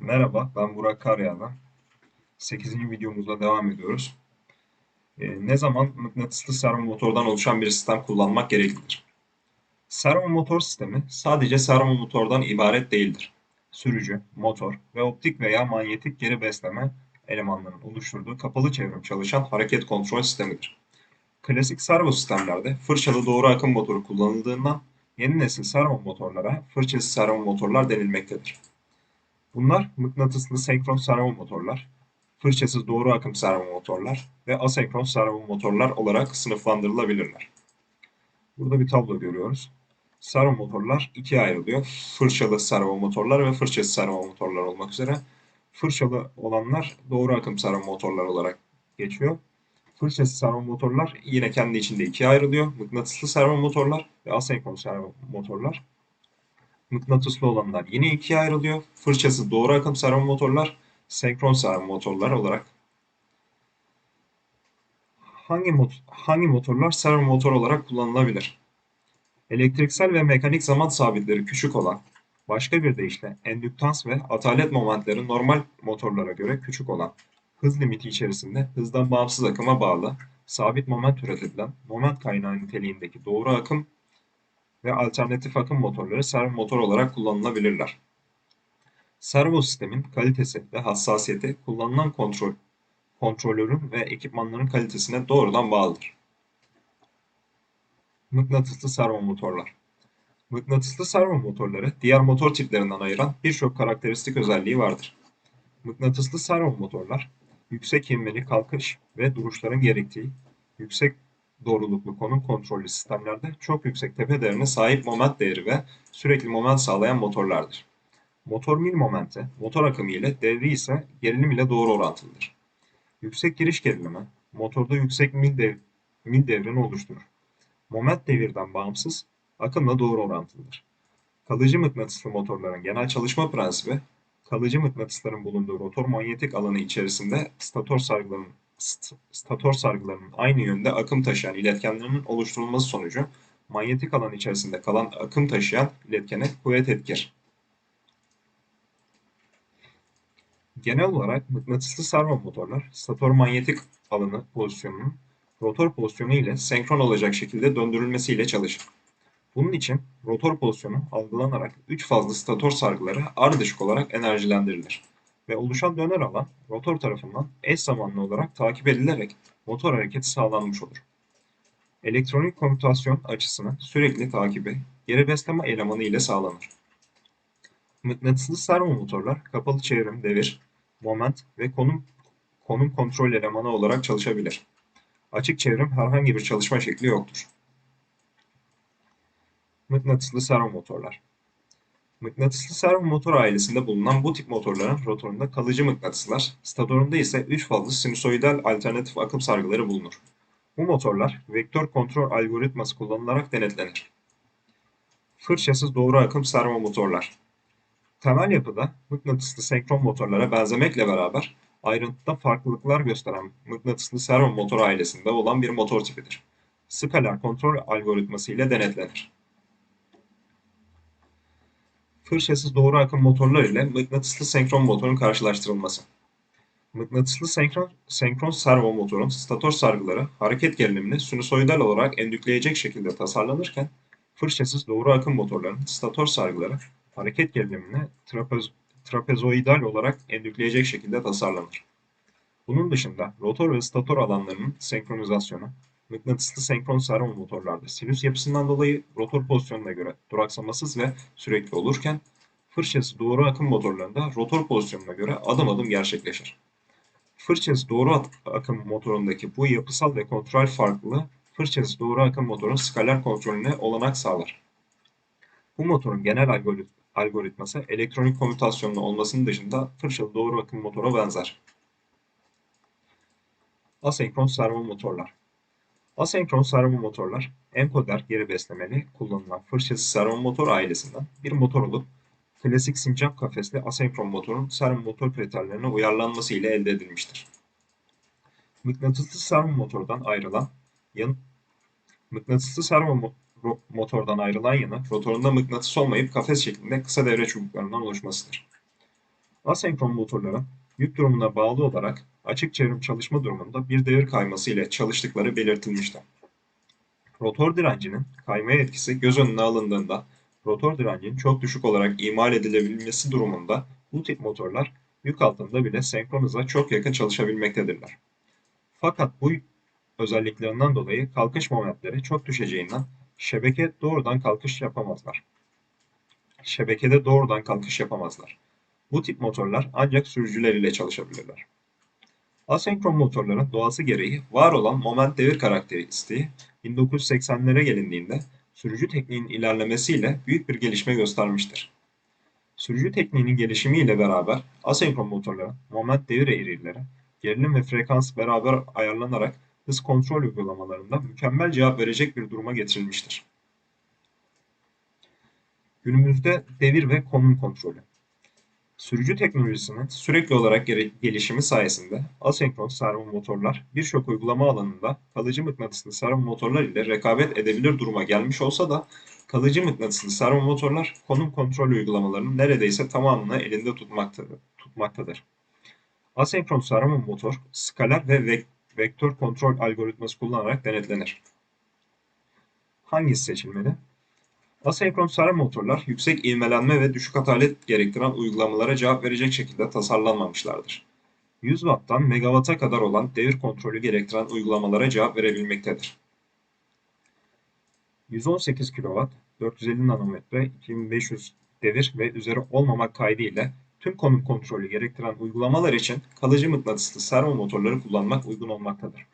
Merhaba, ben Burak Karyağ'dan. 8. videomuzda devam ediyoruz. Ee, ne zaman mıknatıslı servo motordan oluşan bir sistem kullanmak gereklidir? Servo motor sistemi sadece servo motordan ibaret değildir. Sürücü, motor ve optik veya manyetik geri besleme elemanlarının oluşturduğu kapalı çevrim çalışan hareket kontrol sistemidir. Klasik servo sistemlerde fırçalı doğru akım motoru kullanıldığından yeni nesil servo motorlara fırçasız servo motorlar denilmektedir. Bunlar mıknatıslı senkron servo motorlar, fırçasız doğru akım servo motorlar ve asenkron servo motorlar olarak sınıflandırılabilirler. Burada bir tablo görüyoruz. Servo motorlar ikiye ayrılıyor. Fırçalı servo motorlar ve fırçasız servo motorlar olmak üzere. Fırçalı olanlar doğru akım servo motorlar olarak geçiyor. Fırçasız servo motorlar yine kendi içinde ikiye ayrılıyor. Mıknatıslı servo motorlar ve asenkron servo motorlar. Mıknatıslı olanlar yine ikiye ayrılıyor. Fırçası doğru akım servo motorlar, senkron servo motorlar olarak. Hangi, mot hangi motorlar servo motor olarak kullanılabilir? Elektriksel ve mekanik zaman sabitleri küçük olan, başka bir deyişle endüktans ve atalet momentleri normal motorlara göre küçük olan, hız limiti içerisinde hızdan bağımsız akıma bağlı, sabit moment üretilen, moment kaynağı niteliğindeki doğru akım ve alternatif akım motorları servo motor olarak kullanılabilirler. Servo sistemin kalitesi ve hassasiyeti kullanılan kontrol, kontrolörün ve ekipmanların kalitesine doğrudan bağlıdır. Mıknatıslı servo motorlar Mıknatıslı servo motorları diğer motor tiplerinden ayıran birçok karakteristik özelliği vardır. Mıknatıslı servo motorlar, yüksek ivmeli kalkış ve duruşların gerektiği yüksek doğruluklu konum kontrollü sistemlerde çok yüksek tepe değerine sahip moment değeri ve sürekli moment sağlayan motorlardır. Motor mil momenti, motor akımı ile devri ise gerilim ile doğru orantılıdır. Yüksek giriş gerilimi, motorda yüksek mil, dev, mil devrini oluşturur. Moment devirden bağımsız, akımla doğru orantılıdır. Kalıcı mıknatıslı motorların genel çalışma prensibi, kalıcı mıknatısların bulunduğu rotor manyetik alanı içerisinde stator sargılarının stator sargılarının aynı yönde akım taşıyan iletkenlerinin oluşturulması sonucu manyetik alan içerisinde kalan akım taşıyan iletkene kuvvet etkir. Genel olarak mıknatıslı servo motorlar stator manyetik alanı pozisyonunun rotor pozisyonu ile senkron olacak şekilde döndürülmesiyle çalışır. Bunun için rotor pozisyonu algılanarak 3 fazlı stator sargıları ardışık olarak enerjilendirilir ve oluşan döner alan rotor tarafından eş zamanlı olarak takip edilerek motor hareketi sağlanmış olur. Elektronik komütasyon açısını sürekli takibi geri besleme elemanı ile sağlanır. Mıknatıslı servo motorlar kapalı çevrim, devir, moment ve konum konum kontrol elemanı olarak çalışabilir. Açık çevrim herhangi bir çalışma şekli yoktur. Mıknatıslı servo motorlar Mıknatıslı servo motor ailesinde bulunan bu tip motorların rotorunda kalıcı mıknatıslar, statorunda ise 3 fazlı sinüsoidal alternatif akım sargıları bulunur. Bu motorlar vektör kontrol algoritması kullanılarak denetlenir. Fırçasız doğru akım servo motorlar. Temel yapıda mıknatıslı senkron motorlara benzemekle beraber ayrıntıda farklılıklar gösteren mıknatıslı servo motor ailesinde olan bir motor tipidir. Skaler kontrol algoritması ile denetlenir. Fırçasız doğru akım motorlar ile mıknatıslı senkron motorun karşılaştırılması. Mıknatıslı senkron, senkron servo motorun stator sargıları hareket gerilimini sinüsoidal olarak endükleyecek şekilde tasarlanırken, fırçasız doğru akım motorların stator sargıları hareket gerilimini trapez, trapezoidal olarak endükleyecek şekilde tasarlanır. Bunun dışında rotor ve stator alanlarının senkronizasyonu, Mıknatıslı senkron servo motorlarda sinüs yapısından dolayı rotor pozisyonuna göre duraksamasız ve sürekli olurken fırçası doğru akım motorlarında rotor pozisyonuna göre adım adım gerçekleşir. Fırçası doğru akım motorundaki bu yapısal ve kontrol farklılığı fırçası doğru akım motorun skaler kontrolüne olanak sağlar. Bu motorun genel algoritması elektronik komütasyonlu olmasının dışında fırçalı doğru akım motora benzer. Asenkron servo motorlar Asenkron servo motorlar, enkoder geri beslemeli kullanılan fırçası servo motor ailesinden bir motor olup klasik sincap kafesli asenkron motorun servo motor kriterlerine uyarlanması ile elde edilmiştir. Mıknatıslı servo motordan ayrılan yan mıknatıslı mo motordan ayrılan yanı rotorunda mıknatıs olmayıp kafes şeklinde kısa devre çubuklarından oluşmasıdır. Asenkron motorların yük durumuna bağlı olarak açık çevrim çalışma durumunda bir devir kayması ile çalıştıkları belirtilmiştir. Rotor direncinin kaymaya etkisi göz önüne alındığında rotor direncinin çok düşük olarak imal edilebilmesi durumunda bu tip motorlar yük altında bile senkron hıza çok yakın çalışabilmektedirler. Fakat bu özelliklerinden dolayı kalkış momentleri çok düşeceğinden şebeke doğrudan kalkış yapamazlar. Şebekede doğrudan kalkış yapamazlar. Bu tip motorlar ancak sürücüler ile çalışabilirler. Asenkron motorların doğası gereği var olan moment devir karakteristiği 1980'lere gelindiğinde sürücü tekniğinin ilerlemesiyle büyük bir gelişme göstermiştir. Sürücü tekniğinin gelişimiyle beraber asenkron motorların moment devir eğrileri, gerilim ve frekans beraber ayarlanarak hız kontrol uygulamalarında mükemmel cevap verecek bir duruma getirilmiştir. Günümüzde devir ve konum kontrolü. Sürücü teknolojisinin sürekli olarak gelişimi sayesinde asenkron servo motorlar birçok uygulama alanında kalıcı mıknatıslı servo motorlar ile rekabet edebilir duruma gelmiş olsa da kalıcı mıknatıslı servo motorlar konum kontrol uygulamalarının neredeyse tamamını elinde tutmaktadır. tutmaktadır. Asenkron servo motor skaler ve vektör kontrol algoritması kullanarak denetlenir. Hangisi seçilmeli? Asenkron servo motorlar yüksek ivmelenme ve düşük hatalet gerektiren uygulamalara cevap verecek şekilde tasarlanmamışlardır. 100 Watt'tan megawatt'a kadar olan devir kontrolü gerektiren uygulamalara cevap verebilmektedir. 118 kW, 450 nanometre, 2500 devir ve üzeri olmamak kaydıyla tüm konum kontrolü gerektiren uygulamalar için kalıcı mıknatıslı servo motorları kullanmak uygun olmaktadır.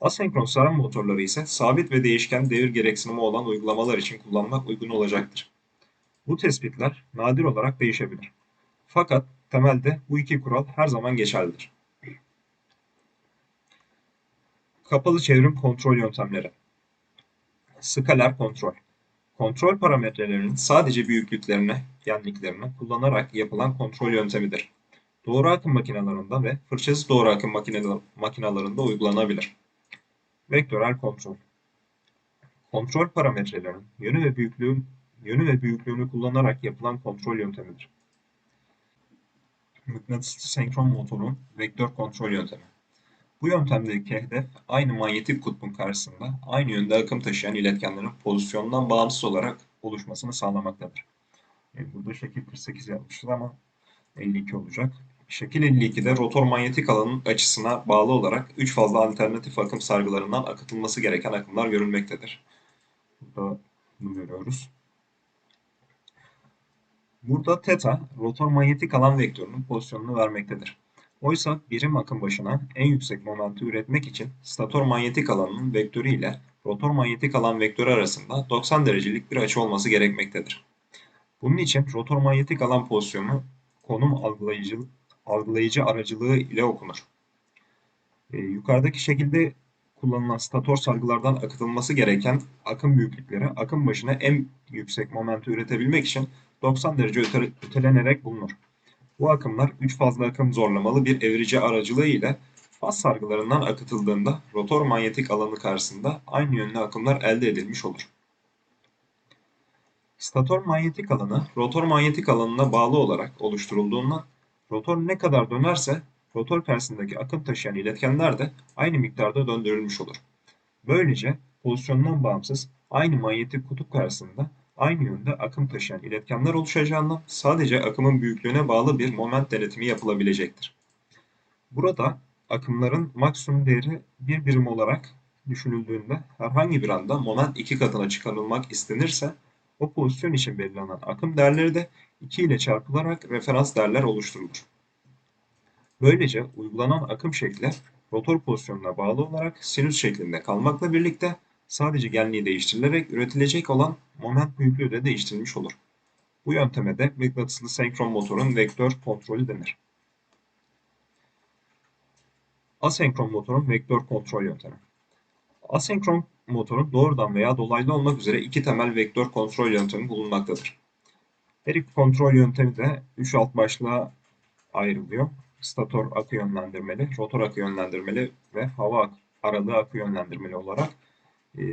Asenkron sarım motorları ise sabit ve değişken devir gereksinimi olan uygulamalar için kullanmak uygun olacaktır. Bu tespitler nadir olarak değişebilir. Fakat temelde bu iki kural her zaman geçerlidir. Kapalı çevrim kontrol yöntemleri. Skaler kontrol. Kontrol parametrelerinin sadece büyüklüklerini, genliklerini kullanarak yapılan kontrol yöntemidir. Doğru akım makinelerinde ve fırçasız doğru akım makinelerinde uygulanabilir. Vektörel kontrol. Kontrol parametrelerinin yönü ve büyüklüğü yönü ve büyüklüğünü kullanarak yapılan kontrol yöntemidir. Mıknatıslı senkron motorun vektör kontrol yöntemi. Bu yöntemdeki hedef aynı manyetik kutbun karşısında aynı yönde akım taşıyan iletkenlerin pozisyonundan bağımsız olarak oluşmasını sağlamaktadır. E, burada şekil 48 yapmışız ama 52 olacak. Şekil 52'de rotor manyetik alanın açısına bağlı olarak 3 fazla alternatif akım sargılarından akıtılması gereken akımlar görülmektedir. Burada bunu görüyoruz. Burada teta rotor manyetik alan vektörünün pozisyonunu vermektedir. Oysa birim akım başına en yüksek momenti üretmek için stator manyetik alanının vektörü ile rotor manyetik alan vektörü arasında 90 derecelik bir açı olması gerekmektedir. Bunun için rotor manyetik alan pozisyonu konum algılayıcı algılayıcı aracılığı ile okunur. E, yukarıdaki şekilde kullanılan stator sargılardan akıtılması gereken akım büyüklükleri akım başına en yüksek momenti üretebilmek için 90 derece öte, ötelenerek bulunur. Bu akımlar 3 fazla akım zorlamalı bir evrici aracılığı ile faz sargılarından akıtıldığında rotor manyetik alanı karşısında aynı yönlü akımlar elde edilmiş olur. Stator manyetik alanı rotor manyetik alanına bağlı olarak oluşturulduğundan Rotor ne kadar dönerse rotor karşısındaki akım taşıyan iletkenler de aynı miktarda döndürülmüş olur. Böylece pozisyondan bağımsız aynı manyetik kutup karşısında aynı yönde akım taşıyan iletkenler oluşacağından sadece akımın büyüklüğüne bağlı bir moment denetimi yapılabilecektir. Burada akımların maksimum değeri bir birim olarak düşünüldüğünde herhangi bir anda moment iki katına çıkarılmak istenirse o pozisyon için belirlenen akım değerleri de 2 ile çarpılarak referans değerler oluşturulur. Böylece uygulanan akım şekli rotor pozisyonuna bağlı olarak sinüs şeklinde kalmakla birlikte sadece genliği değiştirilerek üretilecek olan moment büyüklüğü de değiştirilmiş olur. Bu yönteme de mıknatıslı senkron motorun vektör kontrolü denir. Asenkron motorun vektör kontrol yöntemi. Asenkron motorun doğrudan veya dolaylı olmak üzere iki temel vektör kontrol yöntemi bulunmaktadır. Her iki kontrol yöntemi de 3 alt başlığa ayrılıyor. Stator akı yönlendirmeli, rotor akı yönlendirmeli ve hava aralığı akı yönlendirmeli olarak. E,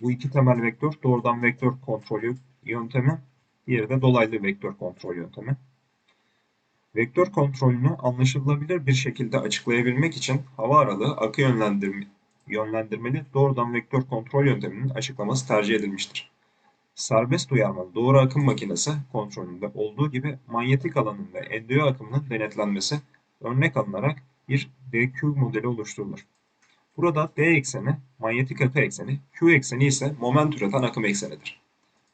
bu iki temel vektör doğrudan vektör kontrolü yöntemi, diğeri de dolaylı vektör kontrol yöntemi. Vektör kontrolünü anlaşılabilir bir şekilde açıklayabilmek için hava aralığı akı yönlendirme, yönlendirmeli doğrudan vektör kontrol yönteminin açıklaması tercih edilmiştir. Serbest uyarmalı doğru akım makinesi kontrolünde olduğu gibi manyetik alanın ve endüro akımının denetlenmesi örnek alınarak bir DQ modeli oluşturulur. Burada D ekseni manyetik akı ekseni, Q ekseni ise moment üreten akım eksenidir.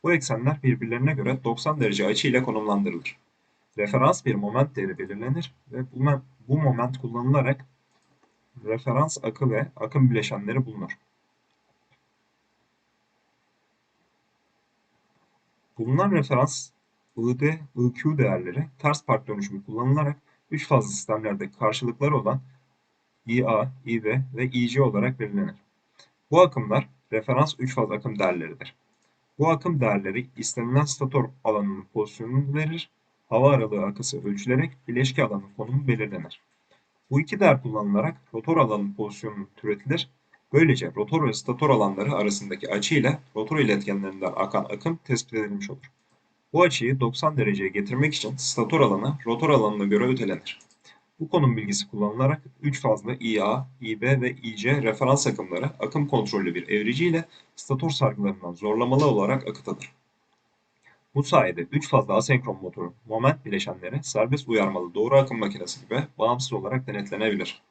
Bu eksenler birbirlerine göre 90 derece açı ile konumlandırılır. Referans bir moment değeri belirlenir ve bu moment kullanılarak referans akı ve akım bileşenleri bulunur. Bulunan referans ID, IQ değerleri ters park dönüşümü kullanılarak üç fazlı sistemlerde karşılıkları olan IA, IB ve IC olarak belirlenir. Bu akımlar referans üç faz akım değerleridir. Bu akım değerleri istenilen stator alanının pozisyonunu verir, hava aralığı akısı ölçülerek bileşke alanın konumu belirlenir. Bu iki değer kullanılarak rotor alanının pozisyonu türetilir. Böylece rotor ve stator alanları arasındaki açı ile rotor iletkenlerinden akan akım tespit edilmiş olur. Bu açıyı 90 dereceye getirmek için stator alanı rotor alanına göre ötelenir. Bu konum bilgisi kullanılarak 3 fazlı IA, IB ve IC referans akımları akım kontrollü bir evrici ile stator sargılarından zorlamalı olarak akıtılır. Bu sayede 3 fazla asenkron motorun moment bileşenleri serbest uyarmalı doğru akım makinesi gibi bağımsız olarak denetlenebilir.